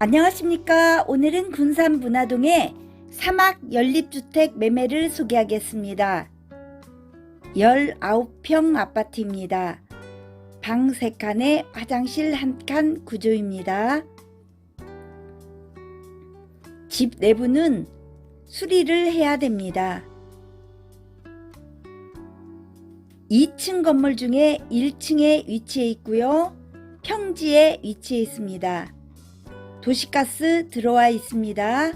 안녕하십니까. 오늘은 군산 문화동의 사막 연립주택 매매를 소개하겠습니다. 19평 아파트입니다. 방 3칸에 화장실 1칸 구조입니다. 집 내부는 수리를 해야 됩니다. 2층 건물 중에 1층에 위치해 있고요. 평지에 위치해 있습니다. 도시가스 들어와 있습니다.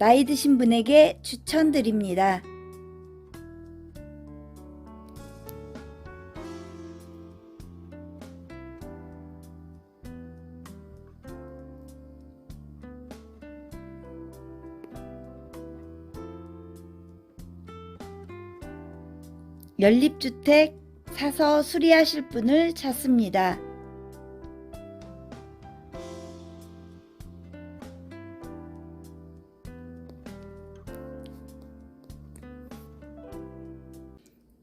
나이 드신 분에게 추천드립니다. 연립주택 사서 수리하실 분을 찾습니다.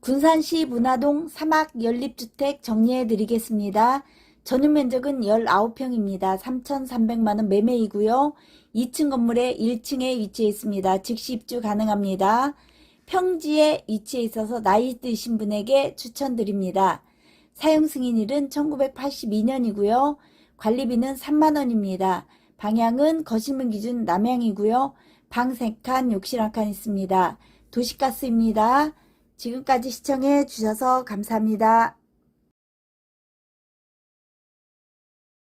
군산시 문화동 사막 연립주택 정리해 드리겠습니다. 전용 면적은 19평입니다. 3,300만원 매매이고요. 2층 건물에 1층에 위치해 있습니다. 즉시 입주 가능합니다. 평지에 위치해 있어서 나이 드신 분에게 추천드립니다. 사용 승인일은 1982년이고요. 관리비는 3만원입니다. 방향은 거실문 기준 남향이고요. 방 3칸, 욕실 1칸 있습니다. 도시가스입니다. 지금까지 시청해 주셔서 감사합니다.